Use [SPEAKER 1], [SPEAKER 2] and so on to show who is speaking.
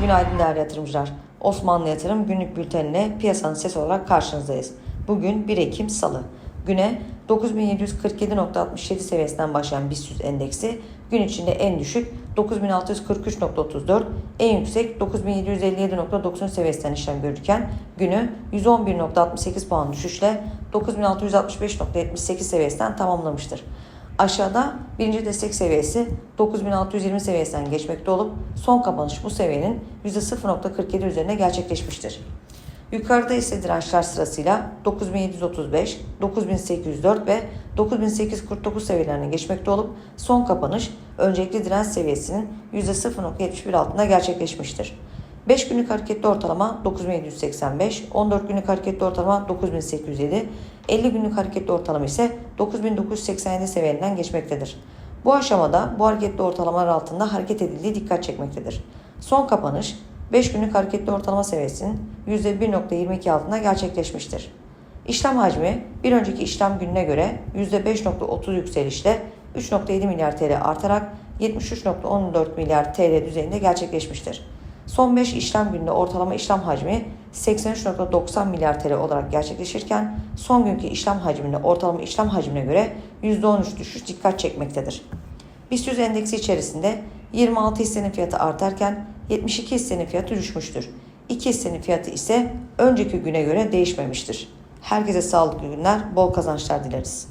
[SPEAKER 1] Günaydın değerli yatırımcılar. Osmanlı Yatırım günlük bültenine piyasanın sesi olarak karşınızdayız. Bugün 1 Ekim Salı. Güne 9747.67 seviyesinden başlayan BIST endeksi gün içinde en düşük 9643.34, en yüksek 9757.90 seviyesinden işlem görürken günü 111.68 puan düşüşle 9665.78 seviyesinden tamamlamıştır. Aşağıda birinci destek seviyesi 9620 seviyesinden geçmekte olup son kapanış bu seviyenin %0.47 üzerine gerçekleşmiştir. Yukarıda ise dirençler sırasıyla 9735, 9804 ve 9849 seviyelerine geçmekte olup son kapanış öncelikli direnç seviyesinin %0.71 altında gerçekleşmiştir. 5 günlük hareketli ortalama 9785, 14 günlük hareketli ortalama 9807, 50 günlük hareketli ortalama ise 9987 seviyelerinden geçmektedir. Bu aşamada bu hareketli ortalamalar altında hareket edildiği dikkat çekmektedir. Son kapanış 5 günlük hareketli ortalama seviyesinin %1.22 altında gerçekleşmiştir. İşlem hacmi bir önceki işlem gününe göre %5.30 yükselişle 3.7 milyar TL artarak 73.14 milyar TL düzeyinde gerçekleşmiştir. Son 5 işlem gününde ortalama işlem hacmi 83.90 milyar TL olarak gerçekleşirken son günkü işlem hacminde ortalama işlem hacmine göre %13 düşüş dikkat çekmektedir. BIST 100 endeksi içerisinde 26 hissenin fiyatı artarken 72 hissenin fiyatı düşmüştür. 2 hissenin fiyatı ise önceki güne göre değişmemiştir. Herkese sağlıklı günler, bol kazançlar dileriz.